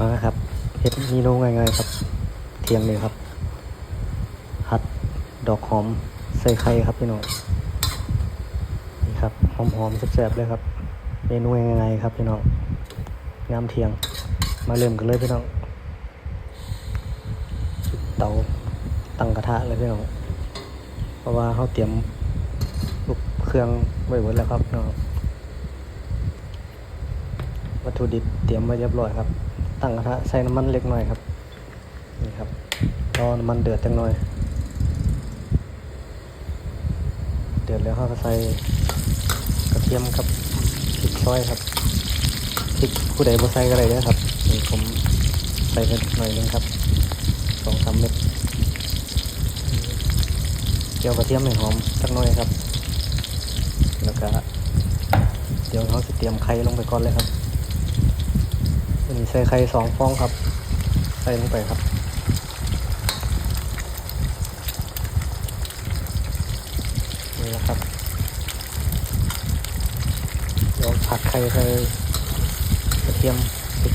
มาครับเฮ็ดเมนูง่ายๆครับ เทียงเลยครับผัดดอกหอมใส่ไข่ครับพี่น้องนี่ครับหอมๆแซ่บๆเลยครับเมนูง่ายๆครับพี่น้องยามเทียง มาเริ่มกันเลยพี่น้องเตาตั้งกระทะเลยพี่น้องเพราะว่าเขาเตรียมลูกเครื่องไว้หมดแล้วครับพี่น้องวัตถุดิบเตรียมไว้เรียบร้อยครับ ตั้งกระทะใส่น้ำมันเล็กหน้อยครับ นี่ครับรอน้ำมันเดือดจังหน่อย เดือดแล้วเขาก็ใส่กระเทียมครับพริกซอยครับพริกผู้ใดบ่ใส่ก็ได้เด้อครับนี่ผมใส่ไปหน่อยหนึงครับสองสามเม็ดเจียวกระเทียมให้หอมสักหน่อยครับ แล้วก็เดี๋ยวเขาจะเตรียมไข่ลงไปก่อนเลยครับ อันนี้ใส่ไข่สองฟองครับ ใส่ลงไปครับ นี่นะครับเดี๋ยวผัดไข่ใส่กระเทียมพริก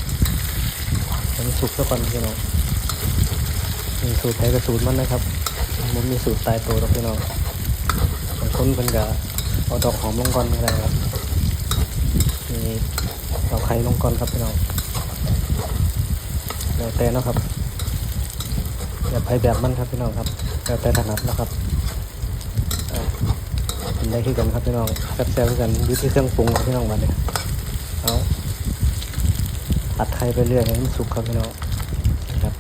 ให้มันสุกซะก่อนพี่น้องมีสูตรไทยกับสูตรมันนะครับมันมีสูตรตายตัวหรอกพี่น้องบางคนเป็นกะเอาดอกหอมลงก่อนก็ได้ครับนี่เอาไข่ลงก่อนครับพี่น้อง แล้วแต่นะครับแบบไปแบบมันครับพี่น้องครับแล้วแต่ถนัดนะครับอ่าทำได้ที่กันครับพี่น้องแซ่บๆกันอยู่ที่เครื่องปรุงครับพี่น้องวันนี้เอาผัดไทยไปเรื่อยให้มันสุกครับพี่น้องครับ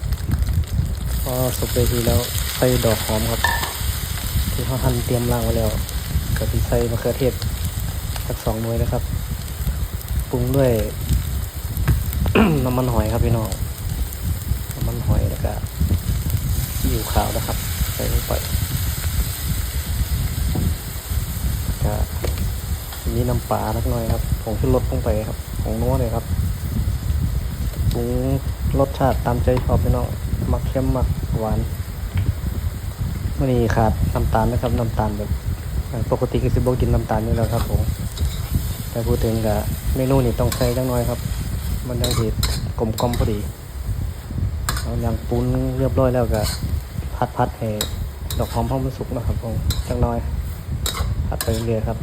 พอสุกไปทีแล้วใส่ดอกหอมครับ ที่เขาหั่นเตรียมล่างไว้แล้วก็ที่ใส่มะเขือเทศสักสองหน่วยนะครับปรุงด้วย น้ำมันหอยครับพี่น้องน้ำมันหอยแล้วก็ซีอิ๊วขาวนะครับใส่ลงไปก็มีน้ำปลาลักหน่อยครับผงชูรสลงไปครับผงนัวเลยครับปรุงรสชาติตามใจชอบพี่น้องมักเค็มมักหวานมื่นี้ขาดน้ำตาลนะครับน้ำตาลแบบปกติก็สิบกินน้ำตาลนี่แหล้วครับผมแต่พูดถึงกับเมนูนี้ต้องใส่จังน่อยครับ มันยังสิกลมกลมพอดีเอาอย่างปรุนเรียบร้อยแล้วก็พัดพัดให้ดอกหอมหอมมันสุกนะครับผมจังน้อย พัดไปเรื่อยครับ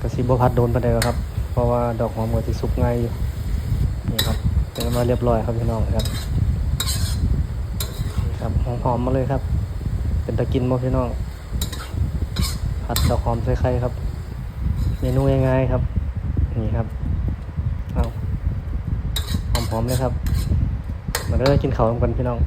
กระซิบพัดโดนไปเลยครับ เพราะว่าดอกหอมก็จะสุกง่ายอยู่นี่ครับเป็นมาเรียบร้อยครับพี่น้องครับนี่ครับหอมๆมาเลยครับ เป็นตะกินบ่พี่น้องผัดดอกหอมใส่ไข่ครับ เมนูง่ายๆครับ นี่ครับ พร้อมนะครับ มาเริ่มกินข้าวกันพี่น้อง